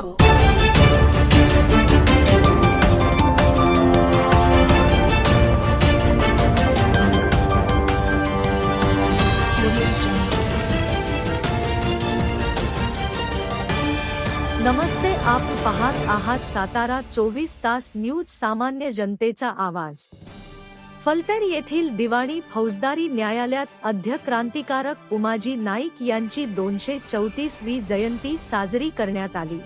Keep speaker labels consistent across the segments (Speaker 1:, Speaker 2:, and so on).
Speaker 1: jungle.
Speaker 2: नमस्ते आप पाहत आहात सातारा चोवीस तास न्यूज सामान्य जनतेचा आवाज फलटण येथील दिवाणी फौजदारी न्यायालयात अध्यक्रांतिकारक उमाजी नाईक यांची दोनशे चौतीसवी जयंती साजरी करण्यात आली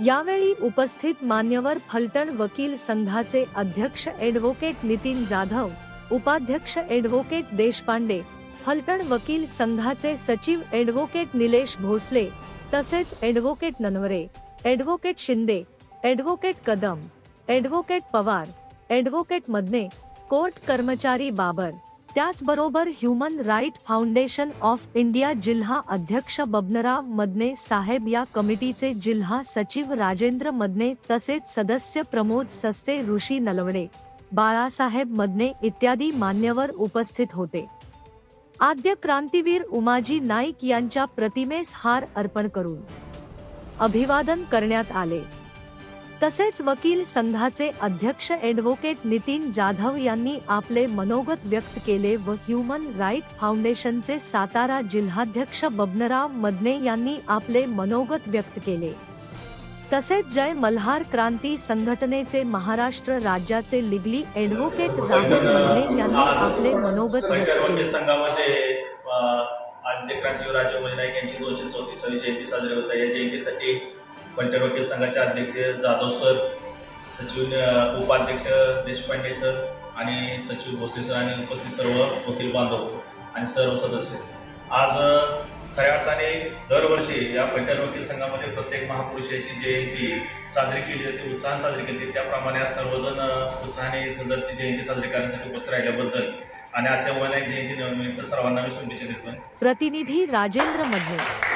Speaker 2: यावेळी उपस्थित मान्यवर फलटण वकील संघाचे अध्यक्ष ॲडव्होकेट नितीन जाधव उपाध्यक्ष ॲडव्होकेट देशपांडे फलटण वकील संघाचे सचिव ॲडव्होकेट निलेश भोसले तसेच advocate Nanaware advocate Shinde advocate Kadam advocate Pawar advocate Madane court कर्मचारी बाबर त्याचबरोबर human right foundation of India जिल्हा अध्यक्ष बबनराव मदने साहेब या कमिटीचे जिल्हा सचिव राजेंद्र मदने तसेच सदस्य प्रमोद सस्ते ऋषी नलवडे बाळासाहेब मदने इत्यादी मान्यवर उपस्थित होते. आद्य क्रांतीवीर उमाजी नाईक यांच्या प्रतिमेस हार अर्पण करून अभिवादन करण्यात आले. तसेच वकील संघाचे अध्यक्ष ॲडव्होकेट नितीन जाधव यांनी आपले मनोगत व्यक्त केले व ह्युमन राईट फाउंडेशनचे सातारा जिल्हाध्यक्ष बबनराव मदने यांनी आपले मनोगत व्यक्त केले. तसेच जय मल्हार क्रांती संघटनेचे महाराष्ट्र राज्याचे लिगली ॲडव्होकेट राहुल मदने यांनी आपले मनोगत व्यक्त केले.
Speaker 3: संघामध्ये अ, आद्य क्रांतीवीर राजे उमाजी नाईक यांची दोनशे चौतीसावी जयंती साजरी होत आहे. या जयंतीसाठी पैठण वकील संघाचे अध्यक्ष जाधव सर सचिव उपाध्यक्ष देशपांडे सर आणि सचिव भोसले सर आणि उपस्थित सर्व वकील बांधव आणि सर्व सदस्य. आज खऱ्या अर्थाने दरवर्षी या पैठण वकील संघामध्ये प्रत्येक महापुरुषाची जयंती साजरी केली जाते उत्साहात साजरी केली जाते. त्याप्रमाणे आज सर्वजण उत्साहाने सदरची जयंती साजरी करण्यासाठी उपस्थित राहिल्याबद्दल आणि आजच्या वैनायक जयंती सर्वांना मी शुभेच्छा देतो
Speaker 2: प्रतिनिधी राजेंद्र मदने